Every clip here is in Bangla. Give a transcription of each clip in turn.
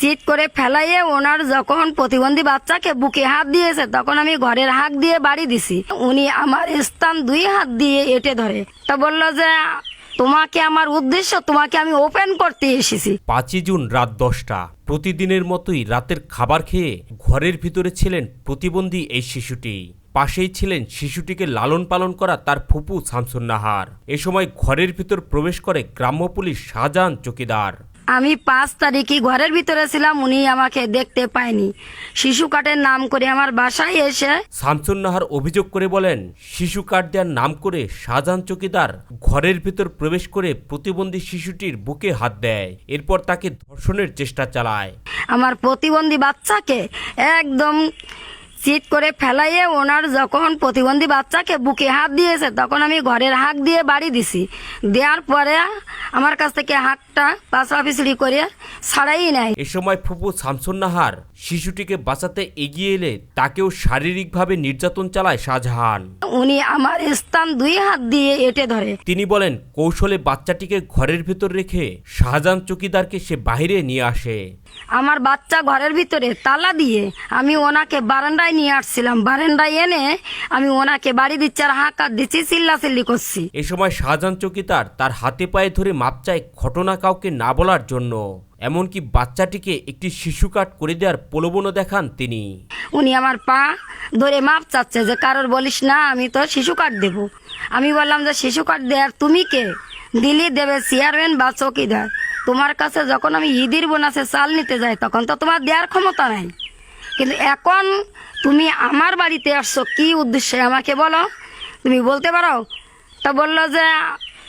চিট করে ফেলাইয়ে ওনার যখন প্রতিবন্ধী বাচ্চাকে বুকে হাত দিয়েছে, তখন আমি ঘরের হাত দিয়ে বাড়ি দিছি। উনি আমার স্থান দুই হাত দিয়ে এটে ধরে। তা বলল যে, তোমাকে আমার উদ্দেশ্য, তোমাকে আমি ওপেন করতে এসেছি। পাঁচই জুন রাত দশটা। প্রতিদিনের মতোই রাতের খাবার খেয়ে ঘরের ভিতরে ছিলেন প্রতিবন্ধী এই শিশুটি। পাশেই ছিলেন শিশুটিকে লালন পালন করা তার ফুপু শামসুন নাহার এ সময় ঘরের ভিতর প্রবেশ করে গ্রাম্য পুলিশ শাহজাহান চকিদার। আমি পাঁচ তারিখই ঘরের ভিতরে ছিলাম উনি আমাকে দেখতে পায়নি। শিশু কাটের নাম করে আমার বাসায় এসে শামসুন নাহার অভিযোগ করে বলেন শিশু কার্ড দেওয়ার নাম করে শাহজাহান চকিদার ঘরের ভিতর প্রবেশ করে প্রতিবন্ধী শিশুটির বুকে হাত দেয়। এরপর তাকে ধর্ষণের চেষ্টা চালায়। আমার প্রতিবন্ধী বাচ্চাকে একদম চিট করে ফেলাইয়ে ওনার যখন প্রতিবন্ধী বাচ্চাকে বুকে হাত দিয়েছে তখন আমি ঘরের হাত দিয়ে বাড়ি দিছি। দেওয়ার পরে আমার কাছ থেকে হাতটা পাশড়া পিছড়ি করে ছাড়াই নেয় এ সময় ফুপু শামসুন নাহার শিশুটিকে বাঁচাতে এগিয়ে এলে তাকেও শারীরিকভাবে নির্যাতন চালায় শাহজাহান। উনি আমার স্থান দুই হাত দিয়ে এটে ধরে। তিনি বলেন কৌশলে বাচ্চাটিকে ঘরের ভিতর রেখে শাহজাহান চকিদারকে সে বাইরে নিয়ে আসে। আমার বাচ্চা ঘরের ভিতরে তালা দিয়ে আমি ওনাকে বারান্দায় নিয়ে আসছিলাম। বারান্দায় এনে আমি ওনাকে বাড়ি দিচ্ছি আর হাঁকার দিচ্ছি চিল্লাচিল্লি করছি। এ সময় শাহজাহান চকিদার তার হাতে পায়ে ধরে মাপ চায় ঘটনা কাউকে না বলার জন্য। এমনকি বাচ্চাটিকে একটি শিশু কাট করে দেওয়ার প্রলোভনও দেখান তিনি। উনি আমার পা ধরে মাপ চাচ্ছে যে কারোর বলিস না আমি তো শিশু কার্ড দেব। আমি বললাম যে শিশু কার্ড দেয়ার তুমি কে? দিল্লি দেবে চেয়ারম্যান বা চৌকিদার। তোমার কাছে যখন আমি ঈদের বোনাসে চাল নিতে যাই তখন তো তোমার দেওয়ার ক্ষমতা নাই। কিন্তু এখন তুমি আমার বাড়িতে আসছো কি উদ্দেশ্যে? আমাকে বলো। তুমি বলতে পারো? তা বলল যে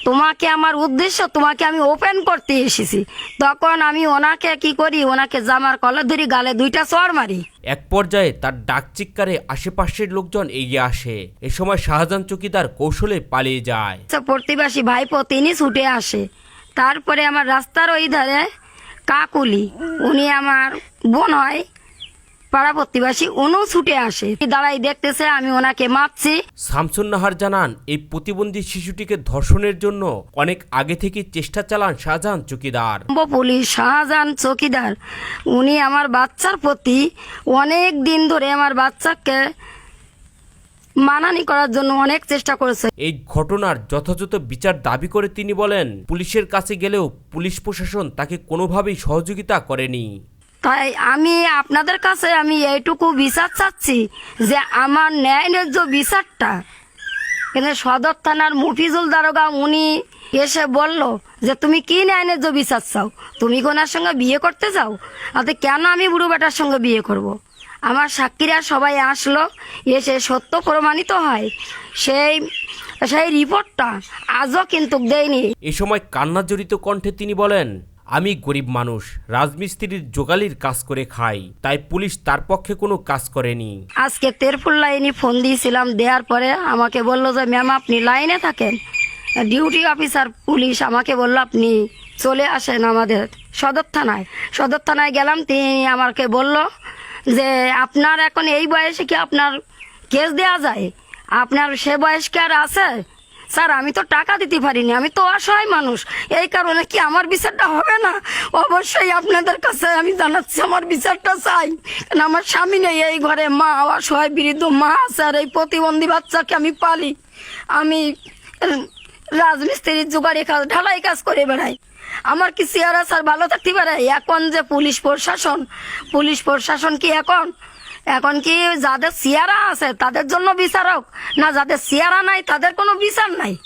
তোমাকে আমার উদ্দেশ্য তোমাকে আমি ওপেন করতে এসেছি। তখন আমি ওনাকে কি করি? ওনাকে জামার কলার ধরি গালে দুইটা চড় মারি। এক পর্যায়ে তার ডাক চিৎকারে আশেপাশের লোকজন এগিয়ে আসে। এ সময় শাহজাহান চকিদার কৌশলে পালিয়ে যায়। আচ্ছা, প্রতিবাসী ভাইপো তিনি ছুটে আসে। তারপরে আমার রাস্তার ওই ধারে কাকুলি উনি আমার বোন হয়। পাড়া প্রতিবাসী উনিও ছুটে আসে। দাঁড়াই দেখতেছে আমি ওনাকে মাপছি শামসুন নাহার জানান এই প্রতিবন্ধী শিশুটিকে ধর্ষণের জন্য অনেক আগে থেকে চেষ্টা চালান শাহজাহান চকিদার। পুলিশ শাহজাহান চৌকিদার উনি আমার বাচ্চার প্রতি অনেক দিন ধরে আমার বাচ্চাকে মানানি করার জন্য অনেক চেষ্টা করেছে। এই ঘটনার যথাযথ বিচার দাবি করে তিনি বলেন পুলিশের কাছে গেলেও পুলিশ প্রশাসন তাকে কোনোভাবেই সহযোগিতা করেনি। তাই আমি আপনাদের কাছে আমি এইটুকু বিচার চাচ্ছি যে আমার ন্যায় ন্যায্য বিচারটা কিন্তু সদর থানার মুফিজুল দারোগা উনি এসে বলল যে, তুমি কি ন্যায় ন্যায্য বিচার চাও? তুমি কোনার সঙ্গে বিয়ে করতে চাও? আতে কেন আমি বুড়ো বেটার সঙ্গে বিয়ে করব। আমার সাক্ষীরা সবাই আসলো, এসে সত্য প্রমাণিত হয়। সেই সেই রিপোর্টটা আজও কিন্তু দেয়নি। এ সময় কান্নাজড়িত কণ্ঠে তিনি বলেন আমি গরিব মানুষ, রাজমিস্ত্রির জোগালির কাজ করে খাই, তাই পুলিশ তার পক্ষে কোনো কাজ করেনি। আজকে তেরফুল লাইনে ফোন দিয়েছিলাম, দেওয়ার পরে আমাকে বলল যে, ম্যাম, আপনি লাইনে থাকেন? ডিউটি অফিসার পুলিশ আমাকে বলল, আপনি চলে আসেন আমাদের সদর থানায়। সদর থানায় গেলাম, তিনি আমাকে বলল যে, আপনার এখন এই বয়সে কি আপনার কেস দেওয়া যায়? আপনার সে বয়স কি আর আছে? স্যার, আমি তো টাকা দিতে পারিনি, আমি তো অসহায় মানুষ। এই কারণে কি আমার বিচারটা হবে না? অবশ্যই আপনাদের কাছে আমি জানাচ্ছি, আমার বিচারটা চাই। কারণ আমার স্বামী নেই এই ঘরে, মা, অসহায় বৃদ্ধ, মা আর এই প্রতিবন্ধী বাচ্চাকে আমি পালি। আমি রাজমিস্ত্রির জোগাড়ি কাজ, ঢালাই কাজ করে বেড়াই। আমার কি চেয়ারা স্যার, ভালো থাকতে পারে? এখন যে পুলিশ প্রশাসন পুলিশ প্রশাসন কি এখন? এখন কি যাদের চেয়ারা আছে, তাদের জন্য বিচারক? না, যাদের চেয়ারা নাই, তাদের কোনো বিচার নাই?